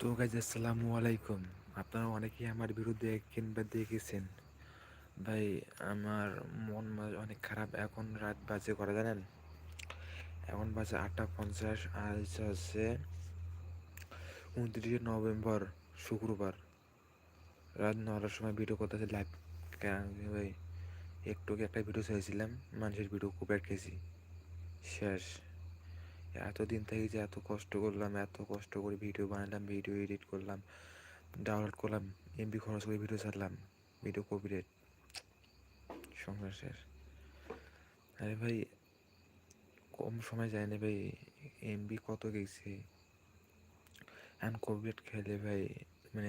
তো গাইজ আসসালামু আলাইকুম। আপনারা অনেকেই আমার বিরুদ্ধে কিংবা দেখেছেন। ভাই, আমার মন অনেক খারাপ। এখন রাত বাজে করে জানেন? এখন বাজে আটটা পঞ্চাশ। আজ হচ্ছে উনত্রিশে নভেম্বর, শুক্রবার। রাত নটার সময় ভিডিও করতেছে লাইভ ভাই, একটু একটা ভিডিও চাইছিলাম। মানুষের ভিডিও খুব খেয়েছি। শেষ। এতদিন থেকে যে এত কষ্ট করলাম, এত কষ্ট করে ভিডিও বানালাম ভিডিও এডিট করলাম ডাউনলোড করলাম এমবি খরচ করে ভিডিও ছাড়লাম ভিডিও কপিরেট সংসার শেষ। আরে ভাই, কম সময় যায় না ভাই এমবি কত গেছে? এখন কপিরেট খেলে ভাই মানে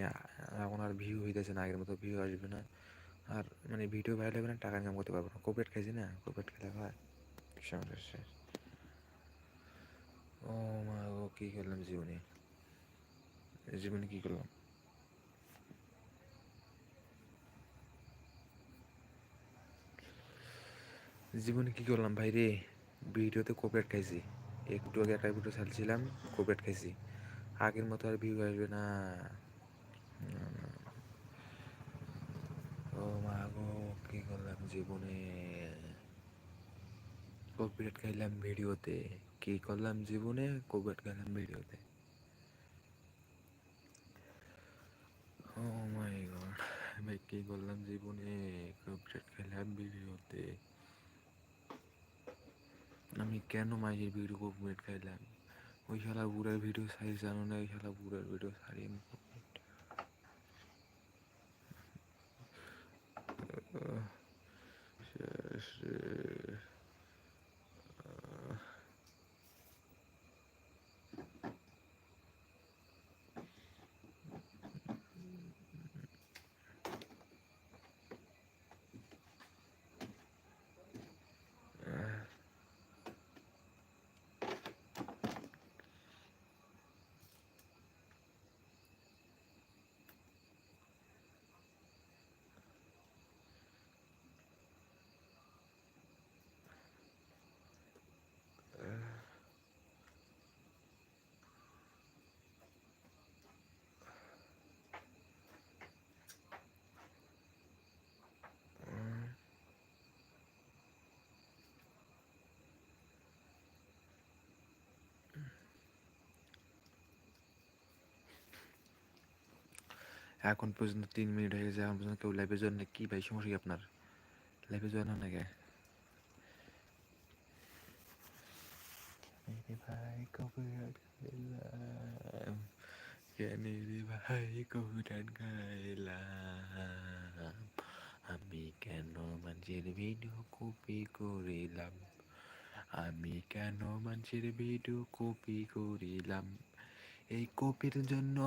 এখন আর ভিউ হয়ে হইতেছে না, আগের মতো ভিউ আসবে না। আর মানে ভিডিও ভাইরাল হবে না টাকা ইনকাম করতে পারব না। কপিরেট খাইছি না কপিরেট খেলে ভাই, সংসার শেষ। ও মা গো কি করলাম জীবনে? জীবনে কি করলাম? জীবনে কি করলাম ভাই রে? ভিডিওতে কোপেট খাইছি। একটু আগে একটা ভিডিও ছাড়ছিলাম কোপেট খাইছি। আগের মতো আর ভিউ আসবে না। ও মা গো, কি করলাম জীবনে? কোভিড খাইলাম ভিডিওতে কি করলাম জীবনে? কোভিড খাইলাম ভিডিওতে ও মাই গড আমি কি করলাম জীবনে? কোভিড খাইলাম ভিডিওতে আমি কেন মাইয়ের ভিডিও কোভিড খাইলাম ওই শালা বুড়ার ভিডিও সারি জানো না? ওই শালা বুড়ার ভিডিও সারি আমি। শেষ এখন পর্যন্ত তিন মিনিট হয়ে গেছে, এখন পর্যন্ত কেউ লাইভে জয়েন না কি ভাই, সমস্যা কি আপনার? লাইভে জয়েন হন না কে ভাই খাইলাম কেন রে ভাই কপিরাইট খাইলাম আমি কেন মানুষের ভিডিও কপি করিলাম? আমি কেন মানুষের ভিডিও কপি করিলাম? এই কপির জন্য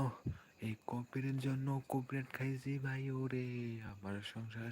এই কপিরের জন্য কপিরাইট খাইছি ভাই ওরে আমার সংসার